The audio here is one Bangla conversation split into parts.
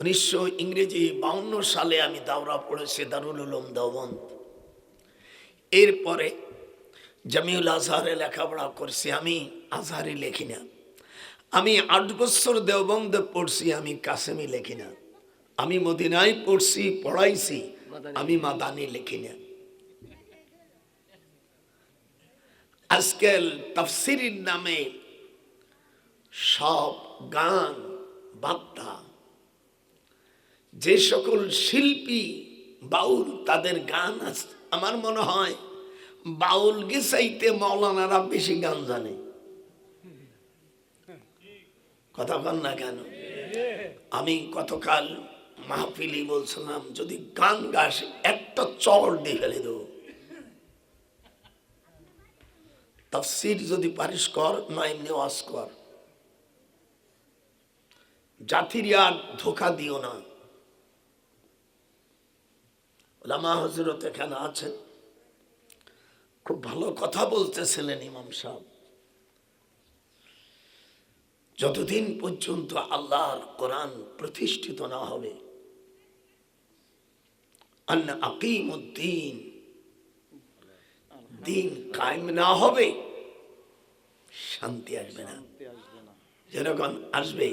উনিশশো ইংরেজি বাউন্ন সালে আমি দাওরা পড়েছি দারুল উলুম দেওবন্দ। এরপরে জামিউল আজহারে লেখাপড়া করছি আমি আজহারি লেখি না আমি আট বছর দেওবন্দে পড়ছি আমি কাসেমি লেখি না আমি মদিনায় পড়ছি পড়াইছি আমি মাদানি লিখি না আজকাল তাফসিরির নামে সব গান বাদ্যা যে সকল শিল্পী বাউল তাদের গান আছে আমার মনে হয় বাউল গেসাইতে মৌলানারা বেশি গান জানে। কথা কন না কেন? আমি গতকাল মাহফিলি বলছিলাম, যদি গান গাস, একটা চর দিয়ে ফেলে দেবো। তফসির যদি পারিস কর না এমনি কর। জাতির আর ধোকা দিও না। ওলামা হজরত এখানে আছেন। খুব ভালো কথা বলতেছিলেন ইমাম সাহেব। যতদিন পর্যন্ত আল্লাহর কোরআন প্রতিষ্ঠিত না হবে আন আকিমুদ্দিন দিন কায়েম না হবে শান্তি আসবে না। যেরকম আসবে।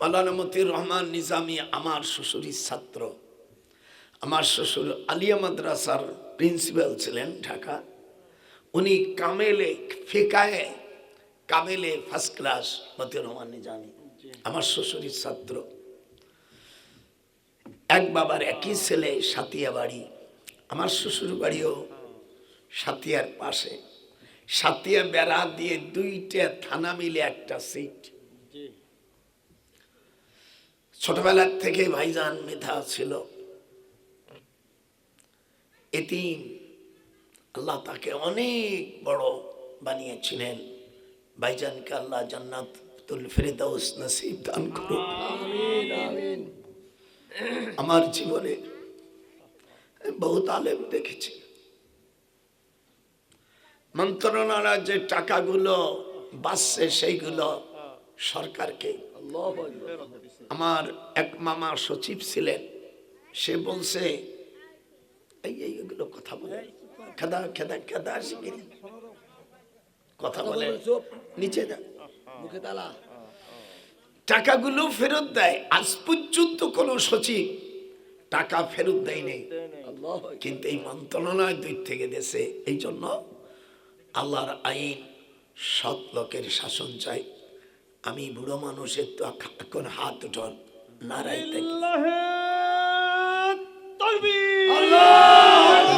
মালানা মতির রহমান নিজামী আমার শ্বশুরির ছাত্র আমার শ্বশুর আলিয়া মাদ্রাসার প্রিন্সিপাল ছিলেন ঢাকা। উনি কামেলে ফেকায় কামেলে ফার্স্ট ক্লাস মতিউর রহমান নিজামী আমার শ্বশুরির ছাত্র। এক বাবার একই ছেলে সাতিয়া বাড়ি আমার শ্বশুর বাড়িও সাতিয়ার পাশে। সাতিয়া বেড়া দিয়ে দুইটা থানা মিলে একটা সিট ছোটবেলার থেকে ভাইজান মেধা ছিল। এতিম। আল্লাহ তাকে অনেক বড় বানিয়েছিলেন। ভাইজানকে আল্লাহ জান্নাত তুল ফেরদাউস নসিব দান করুন আমার জীবনে বহুত আলেম দেখেছি। মন্ত্রণালয় যে টাকাগুলো বাঁচছে সেইগুলো সরকারকে। আমার এক মামা সচিব ছিলেন। সে বলছে এই এইগুলো কথা বলে। খেদা খেদা খেদা শিখে কথা বলে। নিচে যা। মুখে তালা। টাকাগুলো ফেরত দেয়। আজ পর্যন্ত কোনো সচিব টাকা ফেরত দেয় নেই কিন্তু এই মন্ত্রণালয় দুই থেকে দেশে এই জন্য আল্লাহর আইন সৎ লোকের শাসন চাই। আমি বুড়ো মানুষের তো এখন হাত উঠন। নারাই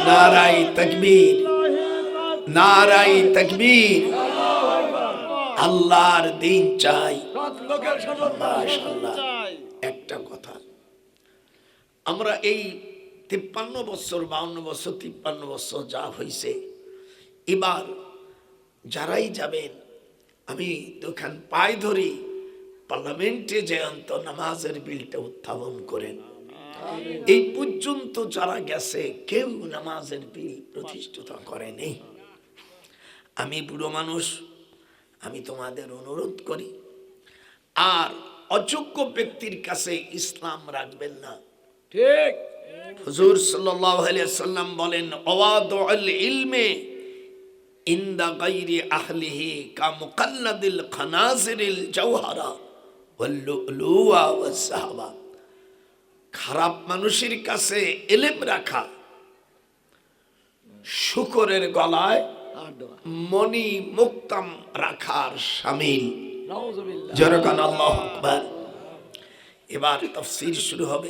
নারাই তকবীর নারাই তকবীর। আল্লাহর দিন চাই। একটা কথা। আমরা এই তিপ্পান্ন বছর, বাউন্ন বছর, তিপ্পান্ন বছর যা হয়েছে এবার যারাই যাবেন, আমি দোকান পায়ে ধরি, পার্লামেন্টে যে অন্ত নামাজের বিলটা উত্থাপন করেন। এই পর্যন্ত যারা গেছে কেউ নামাজের বিল প্রতিষ্ঠিত করেনি। আমি বুড়ো মানুষ আমি তোমাদের অনুরোধ করি আর অযোগ্য ব্যক্তির কাছে ইসলাম রাখবেন না। ঠিক। হুজুর সাল্লাল্লাহু আলাইহি সাল্লাম বলেন ইলমে ইনদা গায়রি আহলিহি কা মুকাল্লাদিল খানাজিরিল জাওহারা ওয়াল লুলুয়া ওয়াস সাহাবা খারাপ মানুষের কাছে এলেম রাখা শুকরের গলায় মণি মুক্তাম রাখার সামিল। জনগণ আল্লাহ আকবার। এবার তাফসির শুরু হবে।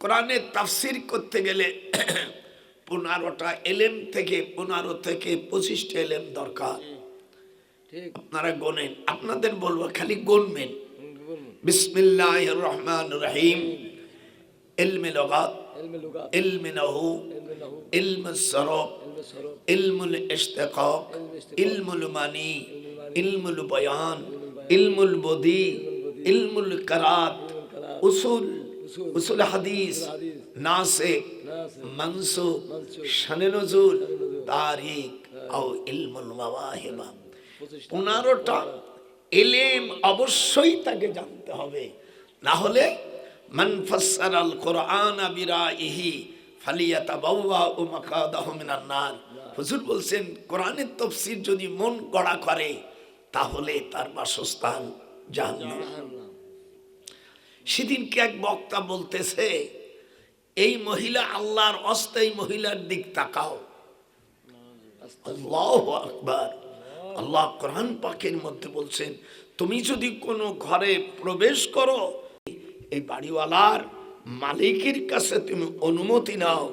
কোরআনে তাফসির করতে গেলে পনেরোটা এলেম থেকে পনেরো থেকে পঁচিশটা এলেম দরকার। আপনারা গোনেন আপনাদের বলব খালি গনবেন। হুম, বিসমিল্লাহ রহমান রহিম। সরব ইলমে সরব ইলমুল ইশতিকাক ইশতিকাক, ইলমুল মানি ইলমুল বয়ান ইলমুল বদি ইলমুল কারাত উসুল উসুল হাদিস নাসিক নাসিক, মনসুখ মানসুখ, শানে নজুল তারিখ ও ইলমুল মাওয়াহিবা। পনেরোটা এলেম অবশ্যই তাকে জানতে হবে। না হলে মান ফাসসারাল কোরআন বিরাইহি ফালিয়াতাবাওয়া ও মাকাদাহু মিনান হুজুর বলছেন কোরআনের তফসির যদি মন গড়া করে, তাহলে তার বাসস্থান জাহান্নাম। সেদিনকে এক বক্তা বলতেছে, এই মহিলা আল্লাহর অস্থায়ী মহিলার দিক তাকাও। আকবার। আল্লাহ কোরআন পাকের মধ্যে বলছেন, তুমি যদি কোনো ঘরে প্রবেশ করো এই বাড়িওয়ালার মালিকের কাছে তুমি অনুমতি নাও।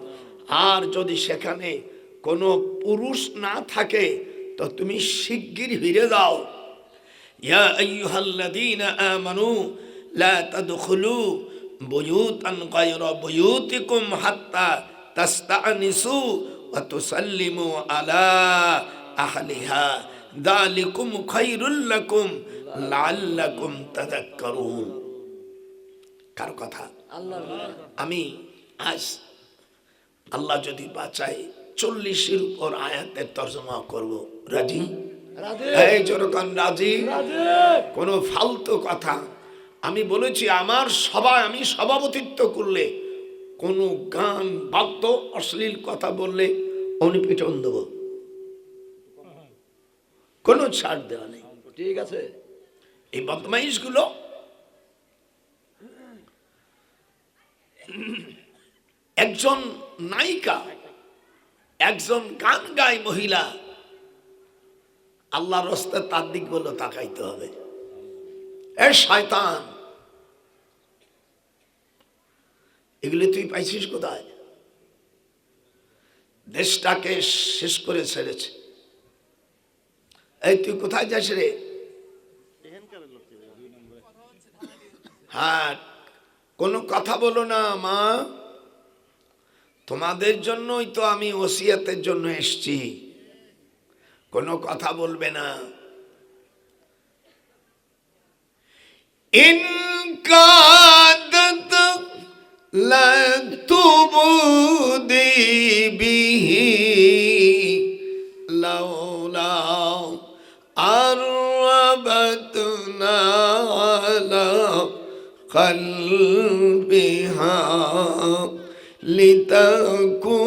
আর যদি সেখানে কোনো পুরুষ না থাকে, তো তুমি শিগগির ফিরে যাও। ইয়া আইয়ুহাল্লাযীনা আমানু, লা তাদখুলু বুয়ুতান গায়রা বুয়ুতিকুম হাত্তা তাস্তানিসু ওয়া তুসাল্লিমু আলা আহলিহা। দালিকুম খায়রুল লাকুম লাআল্লাকুম তাযাক্কারুন। কার কথা? আল্লাহ আমি আজ আল্লাহ যদি বাঁচায় চল্লিশের উপর আয়াতের তর্জমা করব। রাজি? এই রাজি? কোনো ফালতু কথা। আমি বলেছি আমার সবাই আমি সভাপতিত্ব করলে কোনো গান বাদ্য অশ্লীল কথা বললে অনুপিটন দেব। কোনো ছাড় দেওয়া নেই। ঠিক আছে। এই বদমাইশগুলো একজন নায়িকা, একজন গান গায় মহিলা, আল্লাহর রস্তে তার দিক বলে তাকাইতে হবে। এ শয়তান, এগুলি তুই পাইছিস কোথায়? দেশটাকে শেষ করে ছেড়েছে। এই, তুই কোথায় যাস রে? হ্যাঁ কোনো কথা বলো না, মা। তোমাদের জন্যই তো আমি ওসিয়াতের জন্য এসছি। কোনো কথা বলবে না। ইনকাদত قلبها لتكون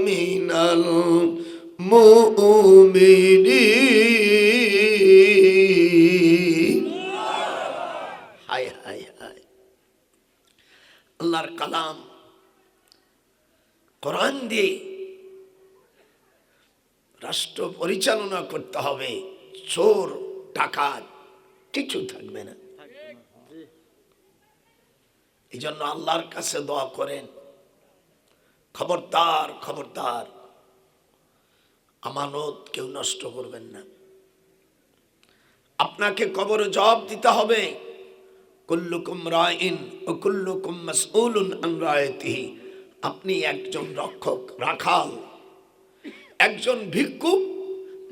من المؤمنين হায় হায় হায় আল্লাহর কালাম কোরআন দিয়ে রাষ্ট্র পরিচালনা করতে হবে চোর ডাকাত কিছু থাকবে না এই জন্য আল্লাহর কাছে দোয়া করেন। খবরদার খবরদার। আমানত কেউ নষ্ট করবেন না। আপনাকে কবরে জবাব দিতে হবে। কুল্লুকুম রাইন ও কুল্লুকুম মাসউলুন আন রায়তিহি। আপনি একজন রক্ষক, রাখাল। একজন ভিক্ষুক,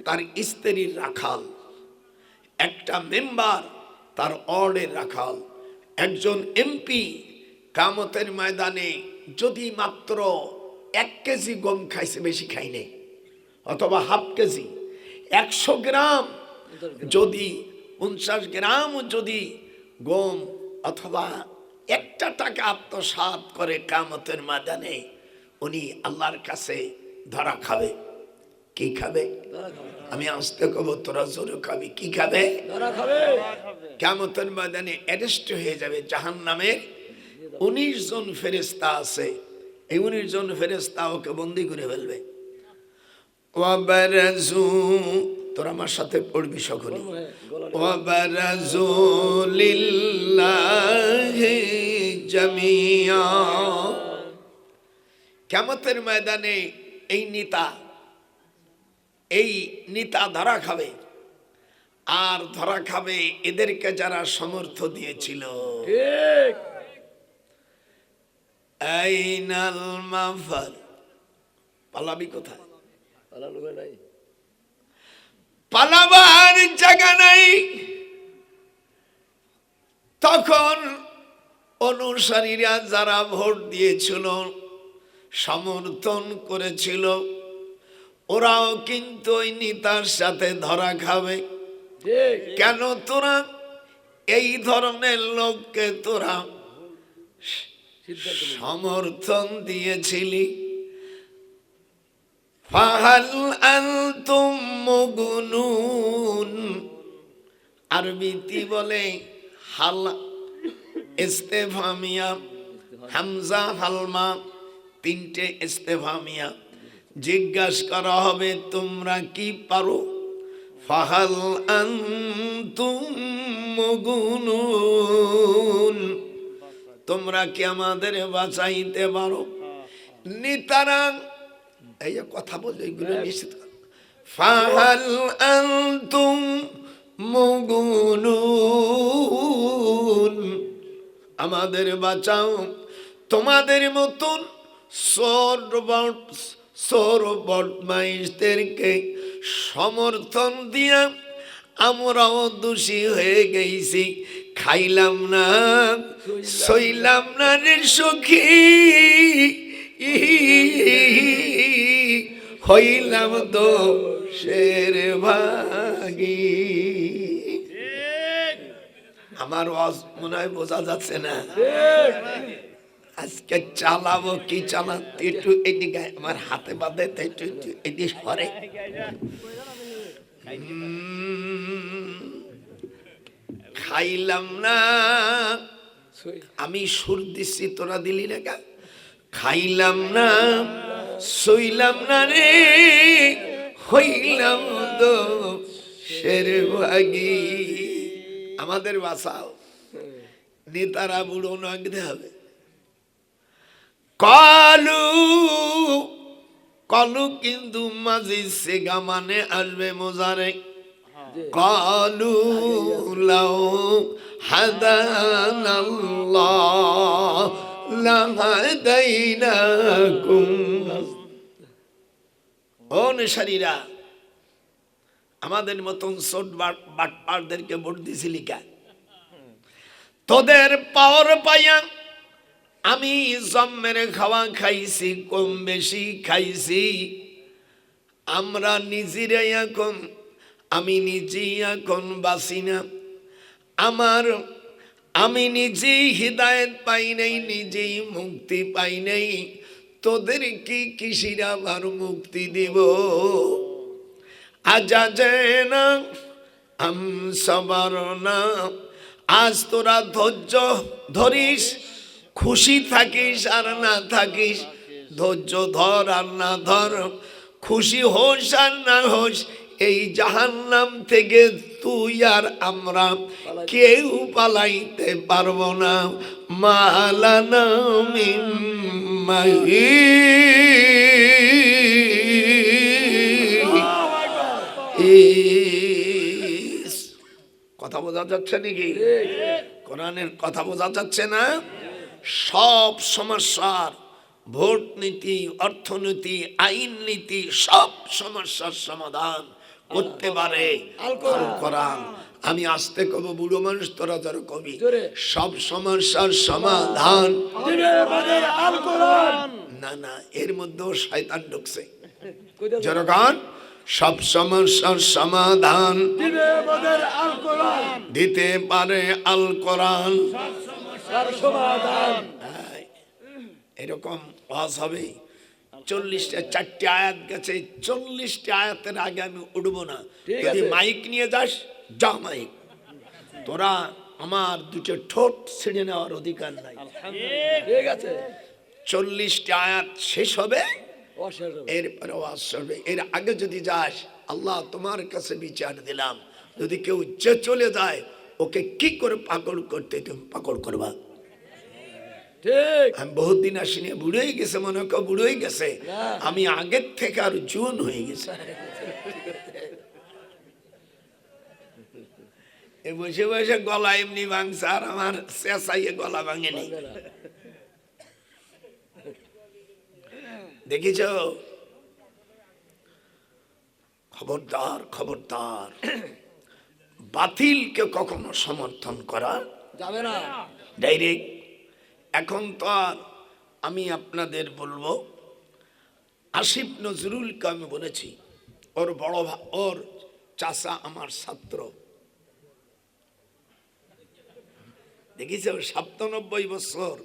তার স্ত্রীর রাখাল। একটা মেম্বার, তার অর্ডের রাখাল। একজন এমপি কামতের ময়দানে যদি মাত্র এক কেজি গম খাইছে বেশি খাইনে অথবা হাফ কেজি একশো গ্রাম যদি পঞ্চাশ গ্রাম যদি গম অথবা একটা টাকা আত্মসাত করে কামতের ময়দানে উনি আল্লাহর কাছে ধরা খাবে। কি খাবে? আমি আসতে কব তোরা জোরে খাবি। কি খাবে? ধরা খাবে। কেমতের ময়দানে অ্যারেস্ট হয়ে যাবে জাহান নামের উনিশ জন ফেরেস্তা আছে। এই উনিশ জন ফেরেস্তা ওকে বন্দি করে ফেলবে। তোর আমার সাথে পড়বি সকলে। লিল্লাহি জামিয়া। ময়দানে এই নেতা এই নেতা ধরা খাবে। আর ধরা খাবে এদেরকে যারা সমর্থ দিয়েছিল। ঠিক। আইনাল মাফার পালাবি কোথায়? পালানো নাই। পালাবার জায়গা নাই। তখন অনুসারীরা যারা ভোট দিয়েছিল সমর্থন করেছিল ওরাও কিন্তু ওই নেতার সাথে ধরা খাবে। কেন তোরা? এই ধরনের লোককে তোরা। সমর্থন দিয়েছিলি। ফাহাল আনতুম মুগনুন। আরবিতি বলে, হাল ইস্তেফামিয়া, হামজা, হালমা, তিনটে ইস্তেফামিয়া। জিজ্ঞাস করা হবে, তোমরা কি পারো? ফাহাল আনতুম মুগনুন। তোমরা কি আমাদের বাঁচাইতে পারো? নিতারাং এই যে কথা বলছো এগুলো নিশ্চিত। কর। ফাহাল আনতুম মুগুনুন। আমাদের বাঁচাও। তোমাদের মতন সরবট সরবটমাইশদেরকে সমর্থন দিয়া আমরাও দোষী হয়ে গেছি। খাইলাম না, সইলাম না রে সখী। হইলাম তো শের ভাগি। আমার ওয়াজ মনে হয় বোঝা যাচ্ছে না। আজকে চালাবো কি চালাতে, একটু এদিকে আমার হাতে বাঁধে একটু এদিকে সরে। খাইলাম না। আমি সুর দিচ্ছি তোরা দিলি না কেন? খাইলাম না সইলাম না রে। হইলাম তো শের ভাগি। আমাদের বাসাও নেতারা বুড়ো নাগতে হবে। কলু কলু কিন্তু মাঝি সেগা মানে আসবে মোজারে। লাহাদাইনাকুম ও আমাদের মতন সোট বাটপারদেরকে ভোট দিছিলি কা? তোদের পাওয়ার পাইয়া আমি জন্মের খাওয়া খাইছি, কম বেশি খাইছি। আমরা নিজেরাই এখন আমি নিজেই এখন বাসি না। আমার, আমি নিজেই হৃদায়ত পাই নাই, নিজেই মুক্তি পাই নাই। তোদের কি কিসির আবার মুক্তি দিব? আজা যায় না, আম সবার না। আজ তোরা ধৈর্য ধরিস, খুশি থাকিস আর না থাকিস। ধৈর্য ধর আর না ধর, খুশি হোস আর না হোস এই জাহান্নাম থেকে তুই আর আমরা কেউ পালাইতে পারব না। মালানা কথা বোঝা যাচ্ছে নাকি? কোরআনের কথা বোঝা যাচ্ছে না? সব সমস্যার ভোট নীতি অর্থনীতি আইন নীতি সব সমস্যার সমাধান। করতে পারে। আল কোরআন। আমি আসতে কব বুড়ো মানুষ তোরা যারা কবি। সব সমস্যার সমাধান। না না এর মধ্যেও শয়তান ঢুকছে। জনগণ সব সমস্যার সমাধান। দিতে পারে আল কোরআন। তার এরকম ওয়াজ হবে। চল্লিশটা চারটে আয়াত গেছে চল্লিশটা আয়াতের আগে আমি উঠবো না। যদি মাইক নিয়ে যাস যা মাইক। তোরা আমার দুটো ঠোঁট ছিঁড়ে নেওয়ার অধিকার নাই। ঠিক আছে? চল্লিশটা আয়াত শেষ হবে এরপরে এর আগে যদি যাস আল্লাহ তোমার কাছে বিচার দিলাম। যদি কেউ যে চলে যায় ওকে কি করে পাকড় করতে তুমি পাকড় করবা? আমি বহুত দিন আসিনি বুড়োই গেছে মনে কর বুড়োই গেছে। আমি আগের থেকে আর জুন হয়ে গেছে। এ বসে বসে গলা এমনি ভাঙছে আর আমার চেঁচাইয়ে গলা ভাঙেনি। দেখিছ? খবরদার খবরদার। বাতিলকে কখনো সমর্থন করা যাবে না। ডাইরেক্ট এখন তো আর আমি আপনাদের বলব, আসিফ নজরুলকে আমি বলেছি, ওর বড় ওর চাচা আমার ছাত্র। ওর সাতানব্বই বছর,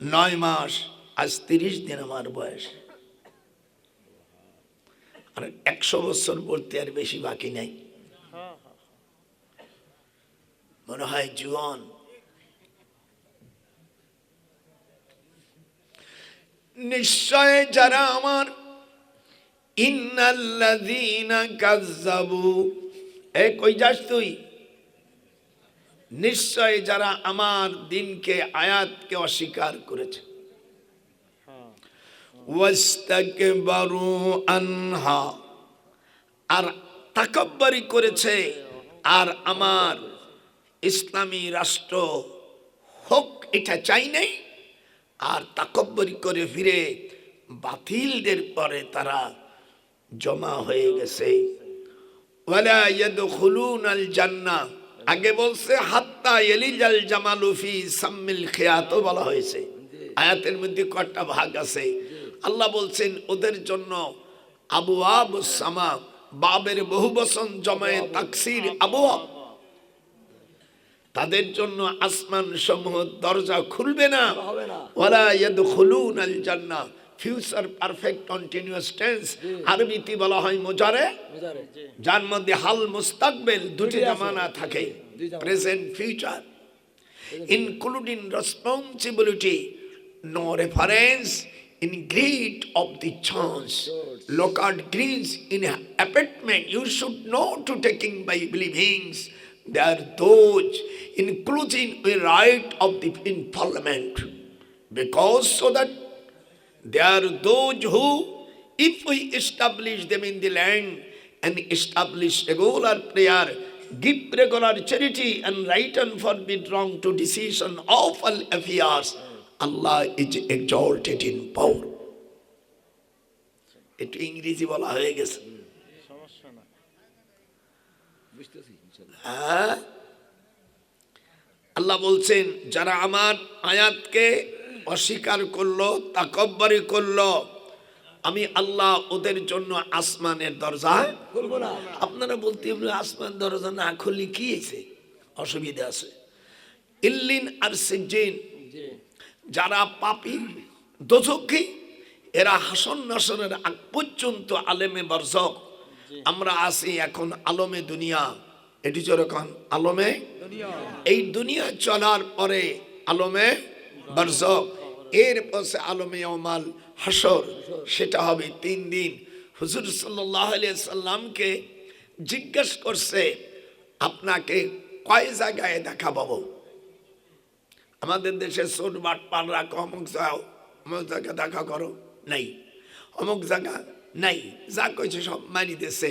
নয় মাস, আজ তিরিশ দিন আমার বয়স। আর একশো বছর বলতে আর বেশি বাকি নাই। মনে হয় জুয়ান নিশ্চয় যারা আমার কই যাস তুই? নিশ্চয় যারা আমার দিনকে, আয়াতকে অস্বীকার করেছে। আনহা। আর তাকব্বরি করেছে। আর আমার ইসলামী রাষ্ট্র হোক, এটা চাই নাই। আর তাকব্বরি করে ফিরে বাতিলদের পরে তারা জমা হয়ে গেছে। আগে বলছে, হাত্তা এলিজাল জামালু ফি সাম্মিল খিয়াত বলা হয়েছে। আয়াতের মধ্যে কয়টা ভাগ আছে। আল্লাহ বলছেন, ওদের জন্য আবু আবু সামা, বাবের বহু বসন জমায়ে তাকসির আবু তাদের জন্য আসমান সমূহ দরজা খুলবে না। হবে না। ওয়ালা ইয়াদখুলুনাল জান্নাহ ফিউচার পারফেক্ট কন্টিনিউয়াস টেন্স আরবিতে বলা হয় মোজারে। যার মধ্যে হাল মুস্তাকবেল দুটি জামানা থাকে। Present future including responsibility no reference in greed of the chance. Locard greens in apartment. You should know to taking by believings. They are those including a right of the in parliament because so that they are those who, if we establish them in the land and establish regular prayer, give regular charity and right and forbid wrong to decision of all affairs, Allah is exalted in power. একটু ইংরেজি বলা হয়ে গেছে বুঝতেছি ইনশাল্লাহ হ্যাঁ আল্লাহ বলছেন যারা আমার আয়াতকে অস্বীকার করল তাকব্বরি করল আমি আল্লাহ ওদের জন্য আসমানের দরজা বলব না। আপনারা বলতে আসমান দরজা না খুললে কি হয়েছে? অসুবিধা আছে। ইল্লিন আর সিজিন যারা পাপি দোজকি এরা হাসন নাসনের আগ পর্যন্ত আলেমে বর্জক আমরা আছি এখন আলমে দুনিয়া। এটি যেরকম আলমে? এই দুনিয়া চলার পরে আলমে বর্জক এর পাশে আলমে ওমাল হাসর সেটা হবে তিন দিন। হুজুর সাল্লামকে জিজ্ঞেস করছে, আপনাকে কয় জায়গায় দেখা পাবো আমাদের দেশে সোট বাট পানরা অমুক যাও অমুক জায়গা দেখা করো, নাই। অমুক জায়গা নাই, যা কইছে সব মারি দিছে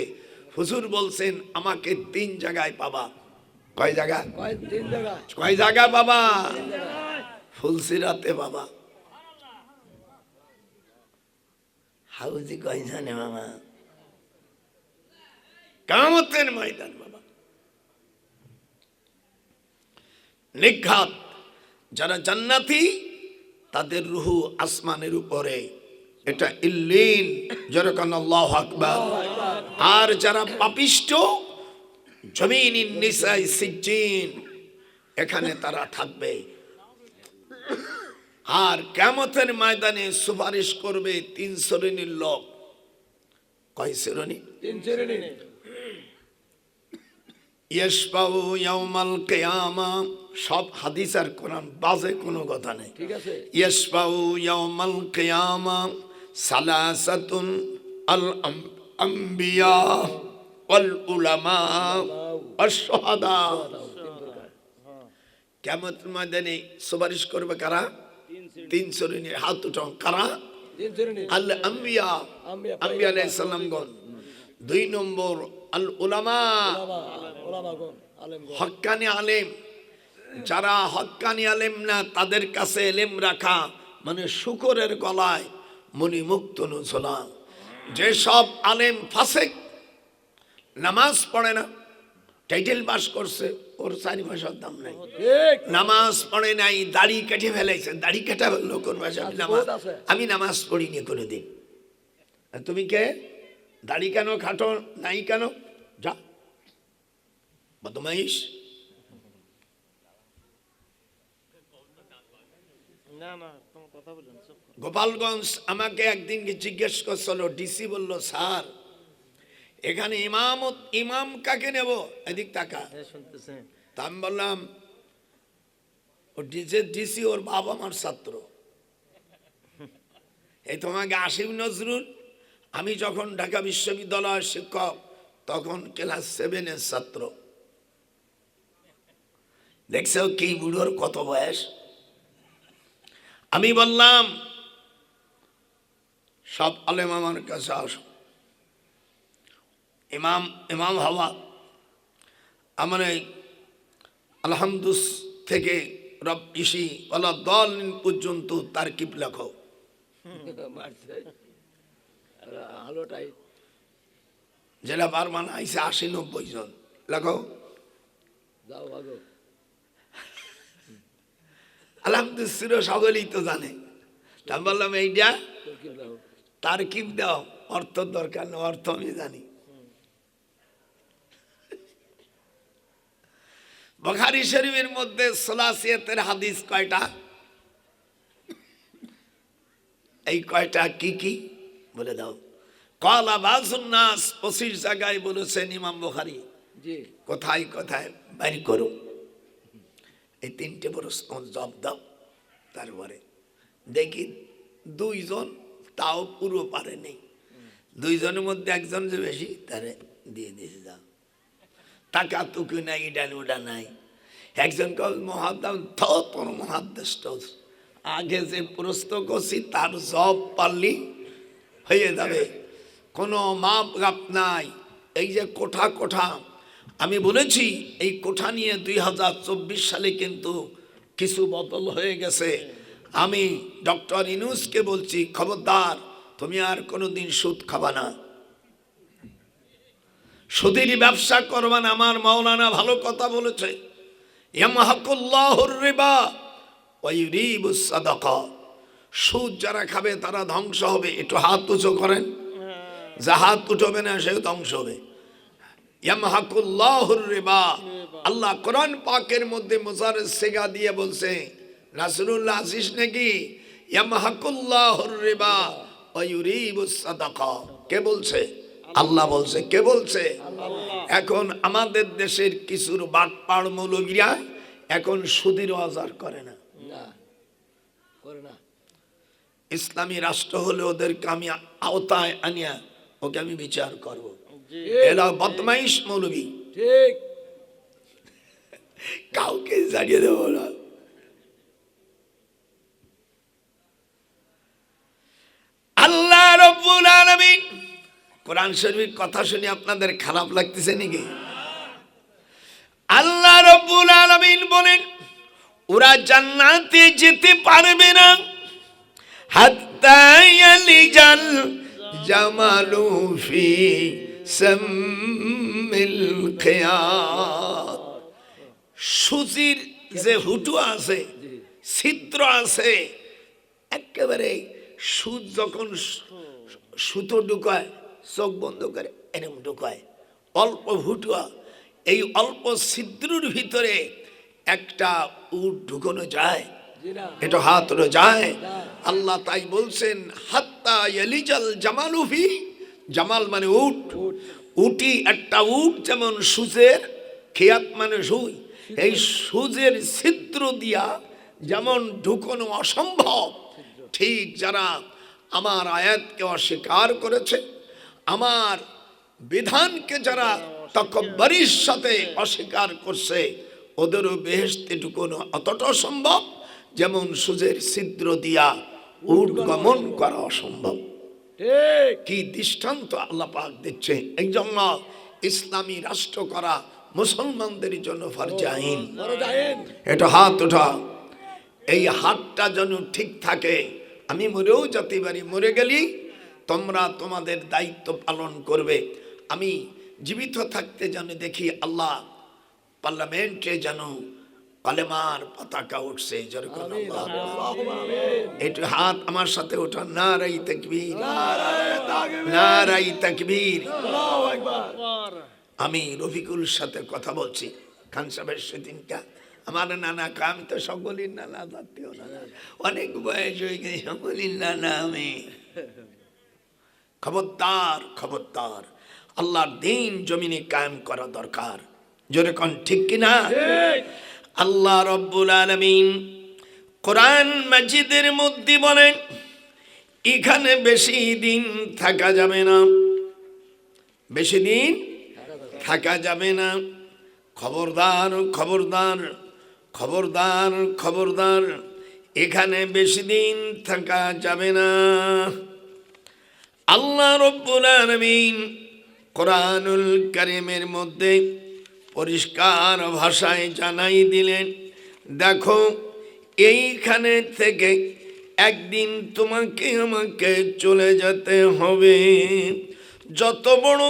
হুজুর বলছেন আমাকে তিন জায়গায় পাবা। কয় জায়গা? কয় জায়গা? বাবা ফুলসিরাতে বাবা হাউজি কয় জানে মামা? কামতের ময়দান বাবা। নিঘাত। যারা জান্নাতি তাদের রুহু আসমানের উপরে। এটা ইল্লিন যেরকম আল্লাহ আকবর। আর যারা পাপিষ্ট জমিন নিসাই সিজিন এখানে তারা থাকবে। আর কেমতের ময়দানে সুপারিশ করবে তিন শ্রেণির লোক। কয় শ্রেণি? তিন শ্রেণি। ইয়েশবাবু ইয়ামাল কেয়ামা। সব হাদিস আর কোরআন বাজে কোনো কথা নেই। ঠিক আছে। ইয়েশবাবু ইয়ামাল কেয়ামা। সালাসাতুন আল আম্বিয়া অল উলামা অসহাদা কিয়ামত ময়দানে সুপারিশ করবে কারা? তিন শ্রেণি হাত উঠাও কারা? আল আম্বিয়া। আম্বিয়া আলাই সাল্লামগণ দুই নম্বর আল উলামা। হক্কানি আলেম। যারা হক্কানি আলেম না তাদের কাছে এলেম রাখা মানে শুকরের গলায় মণিমুক্ত নুসলা যেসব আলেম ফাসেক নামাজ পড়ে না টাইটেল পাস করছে ওর চারি পয়সার দাম নাই। নামাজ পড়ে নাই দাড়ি কেটে ফেলাইছে দাড়ি কেটে ফেলল কোন ভাষা আমি নামাজ আমি নামাজ পড়িনি কোনোদিন। আর তুমি কে? দাড়ি কেন খাটো নাই কেন? যা। বদমাইশ। না না তোমার কথা বলুন। গোপালগঞ্জ আমাকে একদিন জিজ্ঞেস করছিল ডিসি বলল স্যার এখানে ইমাম ইমাম কাকে নেব? এদিক টাকা হ্যাঁ তা আমি বললাম ও ডিসি ডিসি ওর বাবা আমার ছাত্র। এই তোমাকে আসিফ নজরুল? আমি যখন ঢাকা বিশ্ববিদ্যালয়ের শিক্ষক তখন ক্লাস সেভেনের ছাত্র। দেখছ কি বুড়োর কত বয়স? আমি বললাম সব আলেম আমার কাছে আসো। ইমাম ইমাম হওয়া আমার এই আলহামদুস থেকে রব ইসি ওলা দল পর্যন্ত তার কিপ লেখো আলোটাই যেটা বারমান আইসে আশি নব্বই জন। লেখো আলহামদুস ছিল সকলেই তো জানে। তা বললাম এইটা তোর কি দাও? তার কিপ দাও অর্থ দরকার না অর্থ আমি জানি। বখারি শরীফের মধ্যে সোলাসিয়তের হাদিস কয়টা? এই কয়টা কি কি? বলে দাও। কলা বাজুন্নাস পঁচিশ জায়গায় বলেছেন ইমাম বখারি। কোথায় কোথায়? বাইর করো। এই তিনটে প্রশ্ন জব দাও। তারপরে দেখি দুইজন তাও পুরো পারেনি দুইজনের মধ্যে একজন যে বেশি, তারে দিয়ে দিয়েছে দাও টাকা তুকি নাই ইডান উডা নাই। একজন কল মহাদাম থ তোর মহাদেশ আগে যে প্রস্ত করছি, তার জব পারলি, হয়ে যাবে। কোনো মাপ গাপ নাই। এই যে কোঠা কোঠা, আমি বলেছি, এই কোঠা নিয়ে দুই হাজার চব্বিশ সালে কিন্তু কিছু বদল হয়ে গেছে। আমি ডক্টর ইনুসকে বলছি, খবরদার, তুমি আর কোনোদিন সুদ খাবা না। সুদের ব্যবসা করবেন আমার মাওলানা ভালো কথা বলেছে। সুদ যারা খাবে, তারা ধ্বংস হবে। একটু হাত উঁচু করেন। যা হাত উঠবে না সে ধ্বংস হবে। আল্লাহ কোরআন পাকের মধ্যে মুজার সেগা দিয়ে বলছে রাসূলুল্লাহ আসিস নাকি? কে বলছে? আল্লাহ বলছে। কে বলছে? এখন আমাদের দেশের কিছুর বাটপাড় মৌলবীরা এখন সুদীর অজার করে না। ইসলামী রাষ্ট্র হলে ওদেরকে আমি আওতায় আনিয়া ওকে আমি বিচার করব। এরা বদমাইশ মৌলবী। ঠিক। কাউকে জানিয়ে দেবো না আল্লাহ রব্বুল আলামিন। কোরআন শরীফের কথা শুনে আপনাদের খারাপ লাগতেছে নাকি? আল্লাহ রব্বুল আলামিন বলেন, ওরা জান্নাতে যেতে পারবে না। জামালু ফি সাম্মিল খিয়াত। সুজির যে হুটু আছে, ছিদ্র আছে, একেবারে সুদ যখন সুতো ঢুকায়, চোখ বন্ধ করে এরম ঢুকায়। অল্প ভুটুয়া, এই অল্প ছিদ্রুর ভিতরে একটা উট ঢুকানো যায়। এটা হাত যায়। আল্লাহ তাই বলছেন, হাত্তা এলিজাল জামালুফি জামাল মানে উট। উটি একটা উট যেমন সুজের, খেয়াত মানে সুই। এই সুজের ছিদ্র দিয়া যেমন ঢুকনো অসম্ভব, ঠিক যারা আমার আয়াতকে অস্বীকার করেছে। আমার বিধানকে যারা তকব্বরির সাথে অস্বীকার করছে ওদেরও বেহেস্তে ঢুকনো অতটা সম্ভব যেমন সুজের ছিদ্র দিয়া উট গমন করা অসম্ভব। কি দৃষ্টান্ত আল্লাহ পাক দিচ্ছে। এই জন্য ইসলামী রাষ্ট্র করা মুসলমানদের জন্য ফরজাইন। এটা হাত ওঠা। এই হাতটা যেন ঠিক থাকে আমি মরেও যেতে পারি মরে গেলি তোমরা তোমাদের দায়িত্ব পালন করবে। আমি জীবিত থাকতে যেন দেখি আল্লাহ পার্লামেন্টে যেন কালেমার পতাকা উঠছে একটু হাত আমার সাথে ওঠা না রাই তকবীর। না রাই তকবীর আমি রফিকুল সাথে কথা বলছি। খান সাহেবের সেদিনটা আমার নানা কা আমি তো সকলের নানা জাতীয় নানা। অনেক বয়স হয়ে গেছে, সকলের নানা আমি। খবরদার খবরদার। আল্লাহর দিন জমিনে কায়েম করা দরকার। যেরকম ঠিক কিনা? আল্লাহ রব্বুল আলমিন কোরআন মসজিদের মধ্যে বলেন, এখানে বেশি দিন থাকা যাবে না। বেশি দিন থাকা যাবে না। খবরদার খবরদার। খবরদার খবরদার, এখানে বেশি দিন থাকা যাবে না। আল্লাহ রব্বুল আলামিন কোরআনুল কারিমের মধ্যে পরিষ্কার ভাষায় জানাই দিলেন, দেখো, এইখানে থেকে একদিন তোমাকে আমাকে চলে যেতে হবে। যত বড়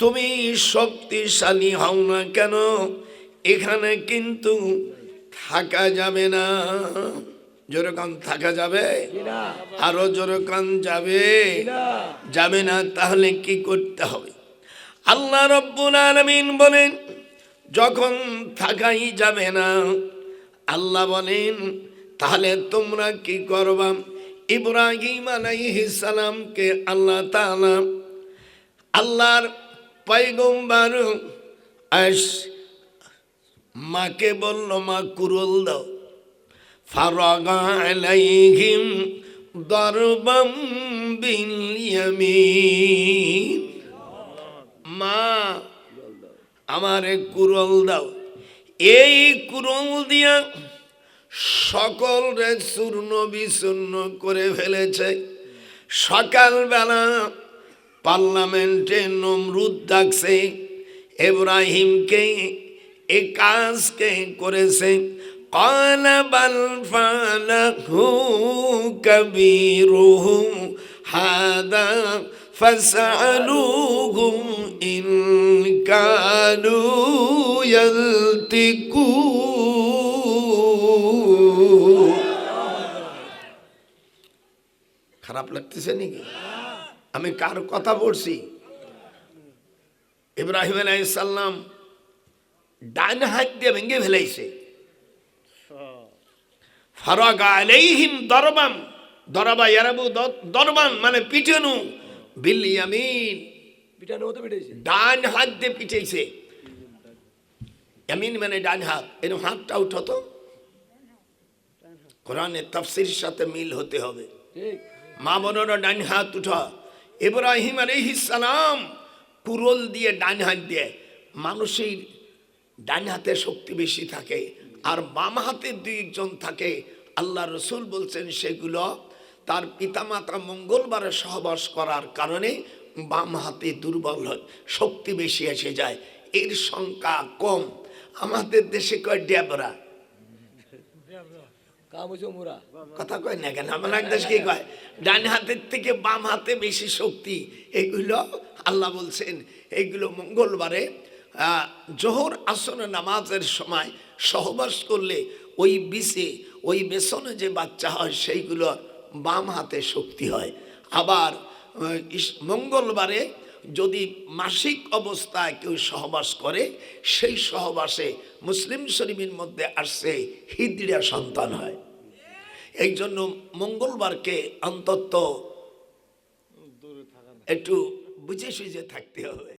তুমি শক্তিশালী হও না কেন, এখানে কিন্তু থাকা যাবে না। যেরকম থাকা যাবে? না। আরও যেরকম যাবে? যাবে না তাহলে কি করতে হবে? আল্লাহ রব্বুল আলমিন বলেন যখন থাকাই যাবে না আল্লাহ বলেন তাহলে তোমরা কি করবা? ইব্রাহিম আলাইহিস সালামকে আল্লাহ তাআলা আল্লাহর পয়গম্বর আস মাকে বলল, মা, কুরল দাও। ফারিম দরবাম বিলিয়ামিন মা, আমারে কুরল দাও। এই কুরল দিয়া সকল রে চূর্ণ বিচূর্ণ করে ফেলেছে। সকালবেলা পার্লামেন্টে নমরুদ ডাকছে এব্রাহিমকে এ কাজকে করেছে قال بل فعله كبيرهم هذا فاسألوهم إن كانوا يلتقون খারাপ লাগতেছে নাকি আমি কার কথা বলছি ইব্রাহিম আলাইসাল্লাম ডান হাত দিয়ে ভেঙে ফেলাইছে ফারাগা আলাইহিম দরবাম দরবা ইয়ারাবু দরবান মানে পিটানু বিল ইয়ামিন। পিটানো হতে পিটাইছে। ডান হাত দিয়ে পিটাইছে। ইয়ামিন মানে ডান হাত এরকম হাতটা উঠতো কোরআনের তাফসির সাথে মিল হতে হবে। মা বোনেরা ডান হাত উঠা। ইব্রাহিম আলাইহিস সালাম কুরল দিয়ে ডান হাত দিয়ে মানুষের ডান হাতে শক্তি বেশি থাকে আর বাম হাতে দুই একজন থাকে। আল্লাহ রসুল বলছেন সেগুলো তার পিতামাতা মঙ্গলবারে সহবাস করার কারণে বাম হাতে দুর্বল হয় শক্তি বেশি এসে যায়। এর সংখ্যা কম। আমাদের দেশে কয় ডেবরা? কথা কয় না কেন? আমার দেশ কি কয়? ডান হাতের থেকে বাম হাতে বেশি শক্তি। এগুলো আল্লাহ বলছেন এগুলো মঙ্গলবারে জোহর আসর নামাজের সময় সহবাস করলে ওই বিষে ওই বেসনে যে বাচ্চা হয় সেইগুলো বাম হাতে শক্তি হয়। আবার মঙ্গলবারে যদি মাসিক অবস্থায় কেউ সহবাস করে সেই সহবাসে মুসলিম শরীফের মধ্যে আসছে হিদড়া সন্তান হয়। এই জন্য মঙ্গলবারকে অন্তত দূরে থাকা না। একটু বুঝে সুঝে থাকতে হবে।